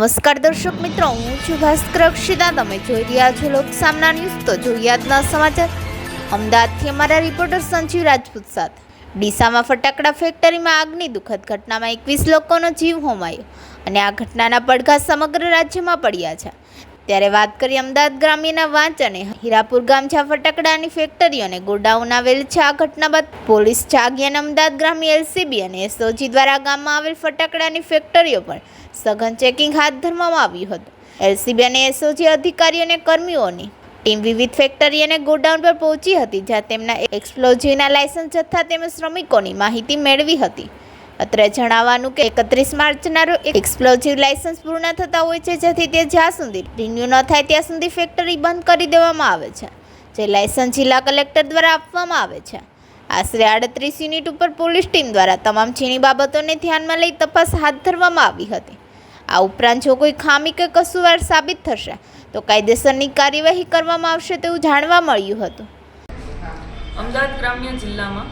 નમસ્કાર દર્શક મિત્રો, હું છું ભાસ્કર અક્ષિતા. તમે જોઈ રહ્યા છો લોક સામના ન્યૂઝ, તો જોઈએ સમાચાર. અમદાવાદથી અમારા રિપોર્ટર સંજીવ રાજપૂત સાથે. ડીસામાં ફટાકડા ફેક્ટરીમાં આગની દુઃખદ ઘટનામાં એકવીસ લોકોનો જીવ હોમાયો અને આ ઘટનાના પડઘા સમગ્ર રાજ્યમાં પડ્યા છે. ત્યારે વાત કરીએ અમદાવાદ ગ્રામ્યના વાંચ અને હીરાપુર ગામ જ્યાં ફટાકડાની ફેક્ટરી અને ગોડાઉન આવેલ છે. આ ઘટના બાદ પોલીસ જાગી અને અમદાવાદ ગ્રામ્ય એલસીબી અને એસઓજી દ્વારા ગામમાં આવેલ ફટાકડાની ફેક્ટરીઓ પર સઘન ચેકિંગ હાથ ધરવામાં આવ્યું હતું. એલસીબી અને એસઓજી અધિકારીઓ અને કર્મીઓની ટીમ વિવિધ ફેક્ટરી અને ગોડાઉન પર પહોંચી હતી, જ્યાં તેમના એક્સપ્લોઝિવના લાયસન્સ જથ્થા તેમજ શ્રમિકોની માહિતી મેળવી હતી. અત્રે જણાવવાનું કે એકત્રીસ માર્ચના રોજ એક્સપ્લોઝિવ લાયસન્સ પૂર્ણ થતા હોય છે, જેથી તે જ્યાં સુધી રિન્યુ ન થાય ત્યાં સુધી ફેક્ટરી બંધ કરી દેવામાં આવે છે, જે લાયસન્સ જિલ્લા કલેક્ટર દ્વારા આપવામાં આવે છે. આશરે આડત્રીસ યુનિટ ઉપર પોલીસ ટીમ દ્વારા તમામ ચીની બાબતોને ધ્યાનમાં લઈ તપાસ હાથ ધરવામાં આવી હતી. આ ઉપરાંત જો કોઈ ખામી કે કસુવાર સાબિત થશે, તો કાયદેસરની કાર્યવાહી કરવામાં આવશે તેવું જાણવા મળ્યું હતું. અમદાવાદ ગ્રામ્ય જિલ્લામાં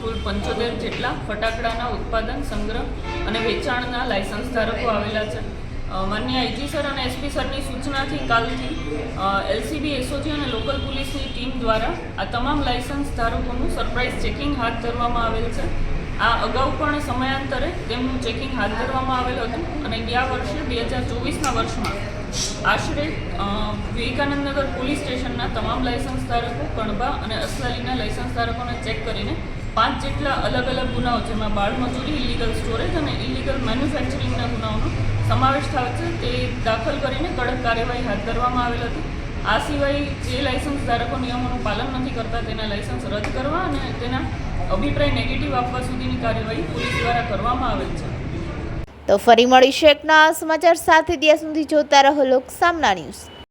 કુલ પંચોતેર જેટલા ફટાકડાના ઉત્પાદન, સંગ્રહ અને વેચાણના લાયસન્સ ધારકો આવેલા છે. માન્ય આઈજી સર અને એસપી સરની સૂચનાથી કાલથી એલસીબી એસઓજી અને લોકલ પોલીસની ટીમ દ્વારા આ તમામ લાયસન્સ ધારકોનું સરપ્રાઇઝ ચેકિંગ હાથ ધરવામાં આવેલ છે. આ અગાઉ પણ સમયાંતરે તેમનું ચેકિંગ હાથ ધરવામાં આવેલ હતું અને ગયા વર્ષે બે હજાર ચોવીસના વર્ષમાં આશરે વિવેકાનંદનગર પોલીસ સ્ટેશનના તમામ લાયસન્સ ધારકો કણબા અને અસલાલીના લાયસન્સ ધારકોને ચેક કરીને પાંચ જેટલા અલગ અલગ ગુનાઓ, જેમાં બાળમજૂરી ઇલીગલ સ્ટોરેજ અને ઇલીગલ મેન્યુફેક્ચરિંગના ગુનાઓનો સમાવેશ થાય છે, તે દાખલ કરીને કડક કાર્યવાહી હાથ ધરવામાં આવેલ હતી. આ સિવાય જે લાયસન્સ ધારકો નિયમોનું પાલન નથી કરતા, તેના લાયસન્સ રદ કરવા અને તેના અભિપ્રાય નેગેટિવ આપવા સુધીની કાર્યવાહી પોલીસ દ્વારા કરવામાં આવેલ છે. તો ફરી મળીશું એક નવા સમાચાર સાથે. ત્યાં સુધી જોતા રહો લોક સામના ન્યૂઝ.